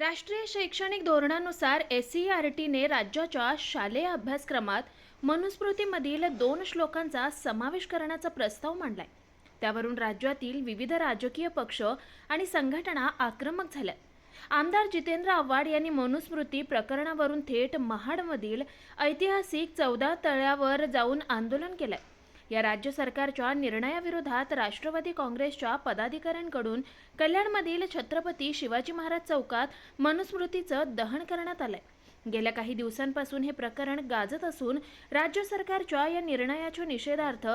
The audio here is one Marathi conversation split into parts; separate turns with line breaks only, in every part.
राष्ट्रीय शैक्षणिक धोरणानुसार एस सी आर टीने राज्याच्या शालेय अभ्यासक्रमात मनुस्मृतीमधील दोन श्लोकांचा समावेश करण्याचा प्रस्ताव मांडलाय. त्यावरून राज्यातील विविध राजकीय पक्ष आणि संघटना आक्रमक झाल्या. आमदार जितेंद्र आव्हाड यांनी मनुस्मृती प्रकरणावरून थेट महाडमधील ऐतिहासिक चौदा तळ्यावर जाऊन आंदोलन केलंय. या राज्य सरकारच्या निर्णयाविरोधात राष्ट्रवादी काँग्रेसच्या पदाधिकाऱ्यांकडून कल्याणमधील छत्रपती शिवाजी महाराज चौकात मनुस्मृतीचं दहन करण्यात आलंय. गेल्या काही दिवसांपासून हे प्रकरण गाजत असून राज्य सरकारच्या या निर्णयाच्या निषेधार्थ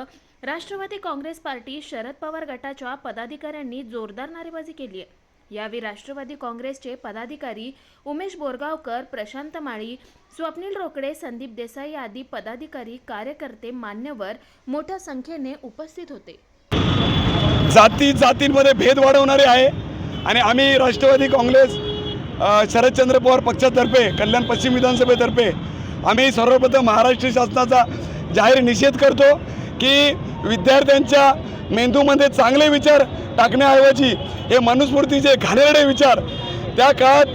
राष्ट्रवादी काँग्रेस पार्टी शरद पवार गटाच्या पदाधिकाऱ्यांनी जोरदार नारेबाजी केली आहे यावेळी राष्ट्रवादी काँग्रेसचे पदाधिकारी उमेश बोरगावकर प्रशांत माळी स्वप्नील रोकडे संदीप देसाई आदी पदाधिकारी कार्यकर्ते मान्यवर मोठ्या संख्येने उपस्थित होते.
जाती जातींमध्ये भेद वाढवणारे आहे आणि आम्ही राष्ट्रवादी काँग्रेस शरदचंद्र पवार पक्षातर्फे कल्याण पश्चिम विधानसभेतर्फे आम्ही सर्वप्रथम महाराष्ट्र शासनाचा जाहीर निषेध करतो की विद्यार्थ्यांच्या मेंदूमध्ये चांगले विचार टाकण्याऐवजी हे मनुस्मृतीचे घाणेरडे विचार त्या काळात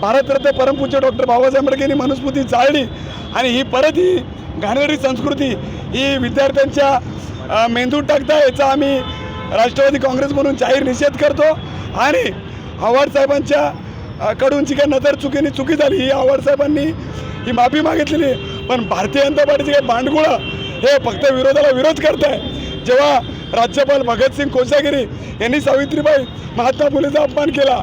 भारतरत्न परमपूज्य डॉक्टर बाबासाहेब आंबेडकर मनुस्मृती जाळली आणि ही परत ही घाणेरडी संस्कृती ही विद्यार्थ्यांच्या मेंदूत टाकता याचा आम्ही राष्ट्रवादी काँग्रेस म्हणून जाहीर निषेध करतो आणि आव्हाड साहेबांच्या कडून जी काही नजर चुकीने चुकी झाली ही आव्हाड साहेबांनी ही माफी मागितलेली आहे. पण भारतीय जनता पार्टीची काही भांडगुळं हे फक्त विरोधाला विरोध करत आहे जेव्हा राज्यपाल भगतसिंग कोश्यागिरी यांनी सावित्रीबाई महात्मा फुलेचा अपमान केला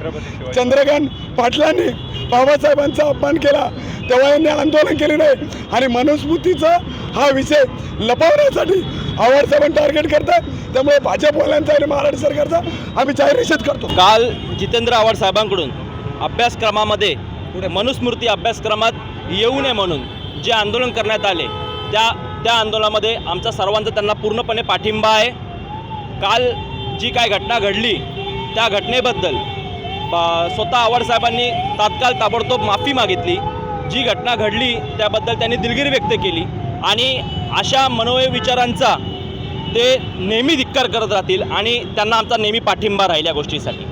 चंद्रकांत पाटलांनी बाबासाहेबांचा अपमान केला तेव्हा यांनी आंदोलन केले नाही. आणि मनुस्मृतीचा हा विषय लपवण्यासाठी आव्हाड साहेबांनी टार्गेट करतात त्यामुळे भाजपवाल्यांचा आणि महाराष्ट्र सरकारचा आम्ही जाहीर निषेध करतो.
काल जितेंद्र आव्हाड साहेबांकडून अभ्यासक्रमामध्ये मनुस्मृती अभ्यासक्रमात येऊ नये म्हणून जे आंदोलन करण्यात आले त्या त्या आंदोलनामध्ये आमचा सर्वांचा त्यांना पूर्णपणे पाठिंबा आहे. काल जी काय घटना घडली त्या घटनेबद्दल स्वतः आवडसाहेबांनी तात्काळ ताबडतोब माफी मागितली. जी घटना घडली त्याबद्दल त्यांनी दिलगिरी व्यक्त केली आणि अशा मनोय विचारांचा ते नेहमी धिक्कार करत राहतील आणि त्यांना आमचा नेहमी पाठिंबा राहील या गोष्टीसाठी.